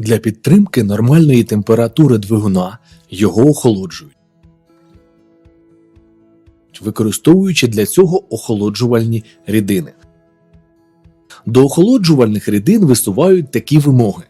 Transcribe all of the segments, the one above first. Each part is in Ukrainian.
Для підтримки нормальної температури двигуна його охолоджують, використовуючи для цього охолоджувальні рідини. До охолоджувальних рідин висувають такі вимоги: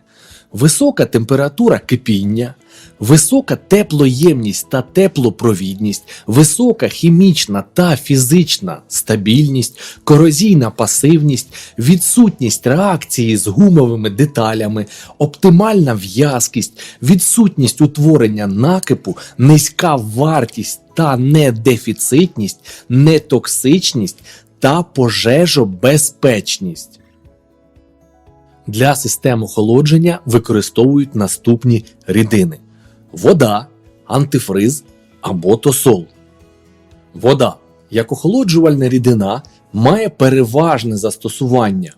висока температура кипіння, висока теплоємність та теплопровідність, висока хімічна та фізична стабільність, корозійна пасивність, відсутність реакції з гумовими деталями, оптимальна в'язкість, відсутність утворення накипу, низька вартість та недефіцитність, нетоксичність та пожежобезпечність. Для систем охолодження використовують наступні рідини: вода, антифриз або тосол. Вода, як охолоджувальна рідина, має переважне застосування,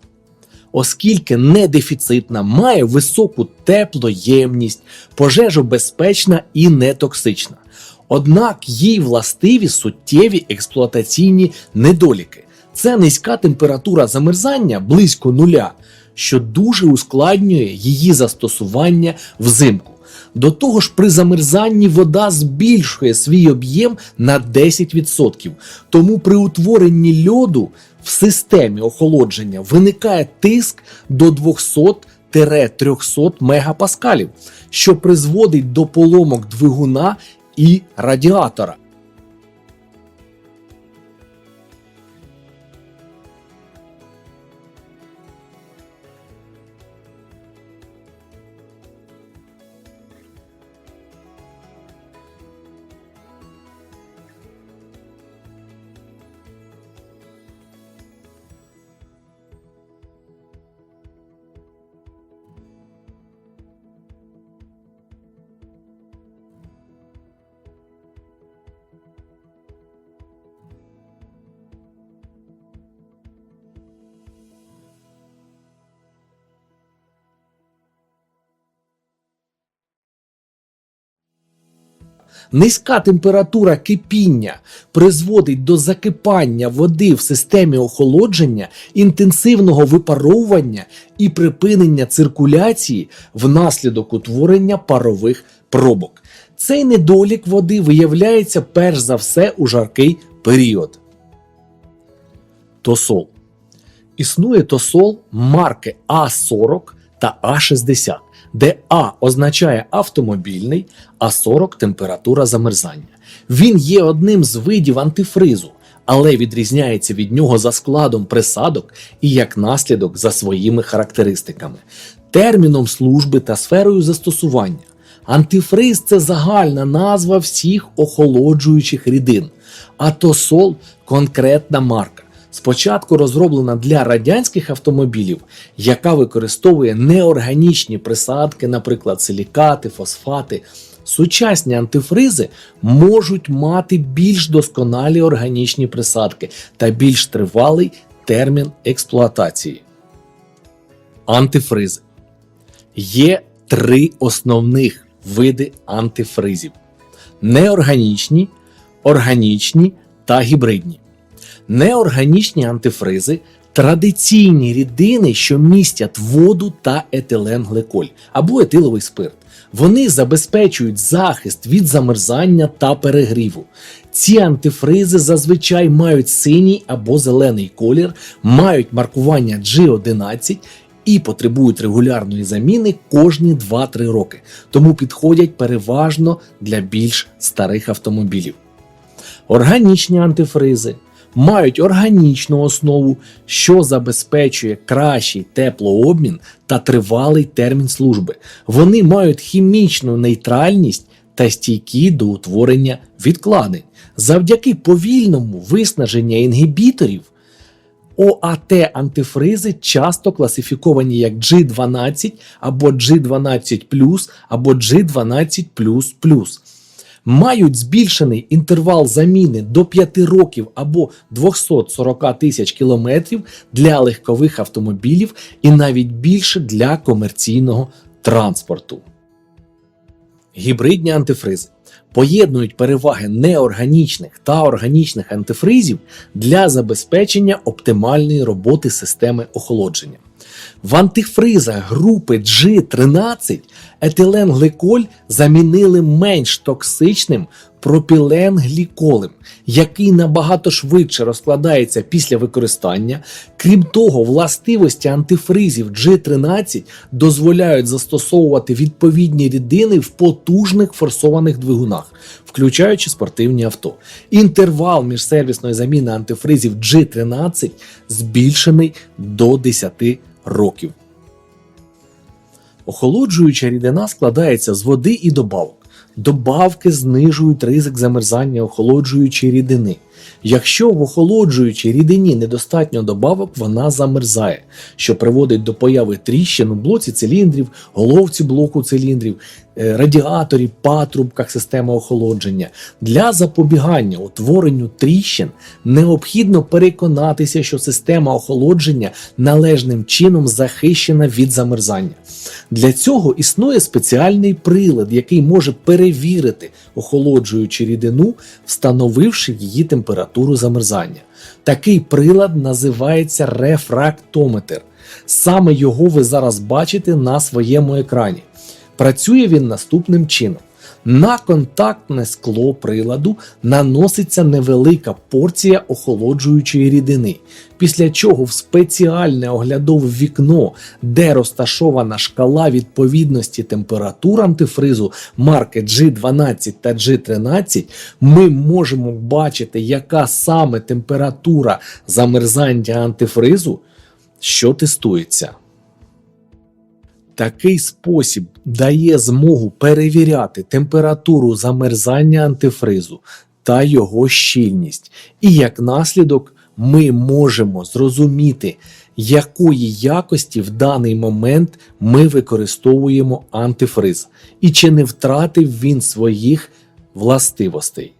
оскільки недефіцитна, має високу теплоємність, пожежобезпечна і нетоксична. Однак їй властиві суттєві експлуатаційні недоліки. Це низька температура замерзання близько нуля, що дуже ускладнює її застосування взимку. До того ж, при замерзанні вода збільшує свій об'єм на 10%. Тому при утворенні льоду в системі охолодження виникає тиск до 200-300 мегапаскалів, що призводить до поломок двигуна і радіатора. Низька температура кипіння призводить до закипання води в системі охолодження, інтенсивного випаровування і припинення циркуляції внаслідок утворення парових пробок. Цей недолік води виявляється перш за все у жаркий період. Тосол. Існує тосол марки А40 та А60 де А означає автомобільний, а 40 температура замерзання. Він є одним з видів антифризу, але відрізняється від нього за складом присадок і як наслідок за своїми характеристиками, терміном служби та сферою застосування. Антифриз це загальна назва всіх охолоджуючих рідин, а тосол конкретна марка спочатку розроблена для радянських автомобілів, яка використовує неорганічні присадки, наприклад, силікати, фосфати. Сучасні антифризи можуть мати більш досконалі органічні присадки та більш тривалий термін експлуатації. Антифризи є три основних види антифризів: неорганічні, органічні та гібридні. Неорганічні антифризи традиційні рідини, що містять воду та етиленгликоль або етиловий спирт. Вони забезпечують захист від замерзання та перегріву. Ці антифризи зазвичай мають синій або зелений колір, мають маркування G11 і потребують регулярної заміни кожні 2-3 роки, тому підходять переважно для більш старих автомобілів. Органічні антифризи мають органічну основу, що забезпечує кращий теплообмін та тривалий термін служби. Вони мають хімічну нейтральність та стійкі до утворення відкладень. Завдяки повільному виснаженню інгібіторів. ОАТ антифризи часто класифіковані як G12 або G12 або G12 мають збільшений інтервал заміни до 5 років або 240 тисяч кілометрів для легкових автомобілів і навіть більше для комерційного транспорту. Гібридні антифризи поєднують переваги неорганічних та органічних антифризів для забезпечення оптимальної роботи системи охолодження. В антифризах групи G13 етиленгликоль замінили менш токсичним пропіленгліколем, який набагато швидше розкладається після використання. Крім того, властивості антифризів G13 дозволяють застосовувати відповідні рідини в потужних форсованих двигунах, включаючи спортивні авто. Інтервал між сервісної заміни антифризів G13 збільшений до 10 років. Охолоджуюча рідина складається з води і добавок. Добавки знижують ризик замерзання охолоджуючої рідини. Якщо в охолоджуючій рідині недостатньо добавок, вона замерзає, що приводить до появи тріщин у блоці циліндрів, головці блоку циліндрів, е, радіаторі, патрубках системи охолодження. Для запобігання утворенню тріщин необхідно переконатися, що система охолодження належним чином захищена від замерзання. Для цього існує спеціальний прилад, який може перевірити охолоджуючу рідину, встановивши її температуру замерзання. Такий прилад називається рефрактометр. Саме його ви зараз бачите на своєму екрані. Працює він наступним чином. На контактне скло приладу наноситься невелика порція охолоджуючої рідини, після чого в спеціальне оглядове вікно, де розташована шкала відповідності температур антифризу марки G12 та G13, ми можемо бачити, яка саме температура замерзання антифризу, що тестується. Такий спосіб дає змогу перевіряти температуру замерзання антифризу та його щільність, і як наслідок ми можемо зрозуміти, якої якості в даний момент ми використовуємо антифриз, і чи не втратив він своїх властивостей.